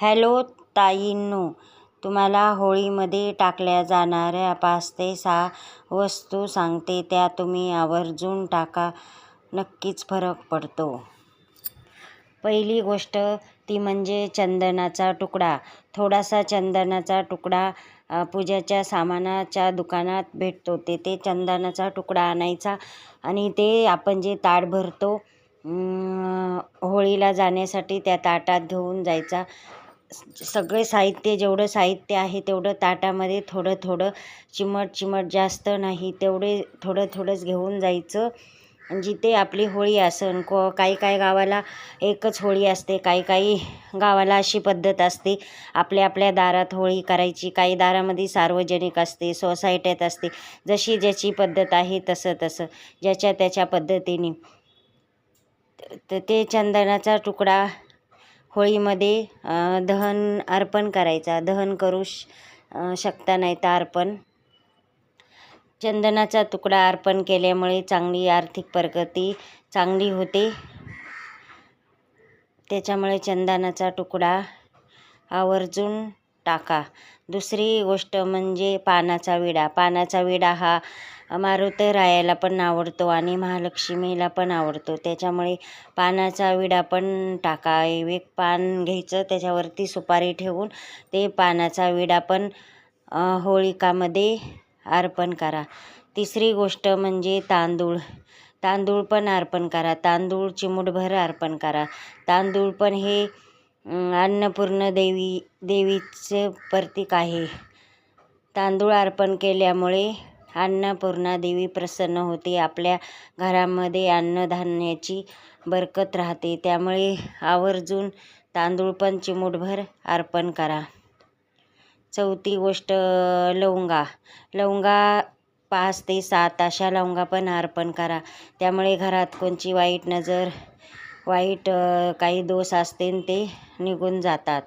Hello ताईंनो तुम्हाला होळीमध्ये टाकल्या जाणाऱ्या पाच ते सहा वस्तू सांगते त्या तुम्ही आवर्जून टाका नक्कीच फरक पडतो. पहिली गोष्ट ती म्हणजे चंदनाचा तुकडा. थोडासा चंदनाचा तुकडा पूजाच्या सामानाच्या दुकानात भेटतो तेथे चंदनाचा तुकडा आणायचा आणि ते आपण जे ताट भरतो होळीला जाण्यासाठी त्या ताटात घेऊन जायचा. सगळे साहित्य जेवढं साहित्य आहे तेवढं ताटामध्ये थोडं थोडं चिमट चिमट जास्त नाही. तेवढे थोडं थोडंच घेऊन जायचं. जिथे आपली होळी असन को काही काही गावाला एकच होळी असते. काही काही गावाला अशी पद्धत असते. आपल्या आपल्या दारात होळी करायची. काही दारामध्ये सार्वजनिक असते सोसायट्यात असते. जशी ज्याची पद्धत आहे तसं तसं ज्याच्या त्याच्या पद्धतीने. तर ते चंदनाचा तुकडा होळीमध्ये दहन अर्पण करायचा. दहन करू श शकता नाही तर अर्पण. चंदनाचा तुकडा अर्पण केल्यामुळे चांगली आर्थिक प्रगती चांगली होते. त्याच्यामुळे चंदनाचा तुकडा आवर्जून टाका. दुसरी गोष्ट म्हणजे पानाचा विडा. पानाचा विडा हा मारुतरायाला पण आवडतो आणि महालक्ष्मीला पण आवडतो. त्याच्यामुळे पानाचा विडा पण टाका. एक पान घ्यायचं त्याच्यावरती सुपारी ठेवून ते पानाचा विडा पण होळिकामध्ये अर्पण करा. तिसरी गोष्ट म्हणजे तांदूळ. तांदूळ पण अर्पण करा. तांदूळ चिमूटभर अर्पण करा. तांदूळ पण हे अन्नपूर्ण देवी देवीचे प्रतीक आहे. तांदूळ अर्पण केल्यामुळे अन्नपूर्णा देवी प्रसन्न होते. आपल्या घरामध्ये अन्नधान्याची बरकत राहते. त्यामुळे आवर्जून तांदूळ पण चिमूटभर अर्पण करा. चौथी गोष्ट लवंगा. लवंगा पाच ते सात अशा लवंगा पण अर्पण करा. त्यामुळे घरात कोणची वाईट नजर वाईट काही दोष असते ते निघून जातात.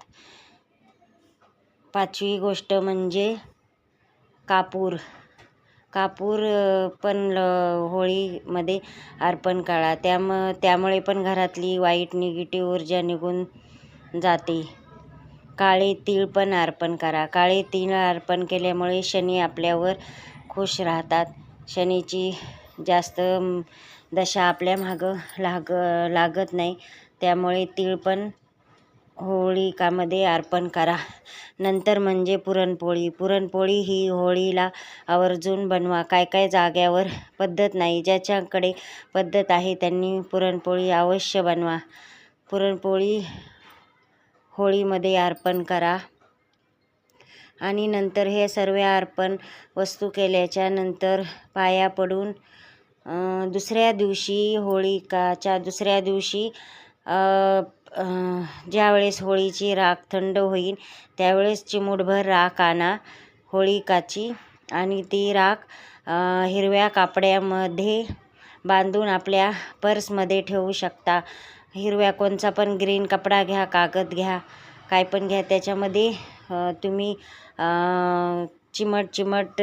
पाचवी गोष्ट म्हणजे कापूर. कापूर पण ल होळीमध्ये अर्पण करा त्याम त्यामुळे पण घरातली वाईट निगेटिव्ह ऊर्जा निघून जाते. काळे तीळ पण अर्पण करा. काळे तीळ अर्पण केल्यामुळे शनी आपल्यावर खुश राहतात. शनीची जास्त दशा आपल्या मागं लाग लागत नाही. त्यामुळे तीळ पण होळिकामध्ये अर्पण करा. नंतर म्हणजे पुरणपोळी. पुरणपोळी ही होळीला आवर्जून बनवा. काय काय जाग्यावर पद्धत नाही ज्याच्याकडे पद्धत आहे त्यांनी पुरणपोळी अवश्य बनवा. पुरणपोळी होळीमध्ये अर्पण करा. आणि नंतर हे सर्व अर्पण वस्तू केल्याच्यानंतर पाया पडून दुसऱ्या दिवशी होळिकाच्या दुसऱ्या दिवशी ज्यावेळेस होळीची राख थंड होईल त्यावेळेस चिमूटभर राख आणा होळिकाची. आणि ती राख हिरव्या कापड्यामध्ये बांधून आपल्या पर्समध्ये ठेवू शकता. हिरव्या कोणचा पण ग्रीन कपडा घ्या कागद घ्या काय पण घ्या त्याच्यामध्ये तुम्ही चिमट चिमट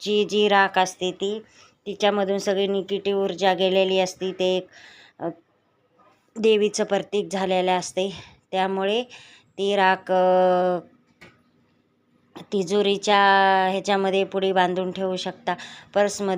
जी जी राख असते ती तिच्यामधून सगळी निगेटिव्ह ऊर्जा गेलेली असते. ते देवीचं प्रतीक झालेलं असते. त्यामुळे ती राख तिजोरीच्या ह्याच्यामध्ये पुढे बांधून ठेवू शकता. पर्समध्ये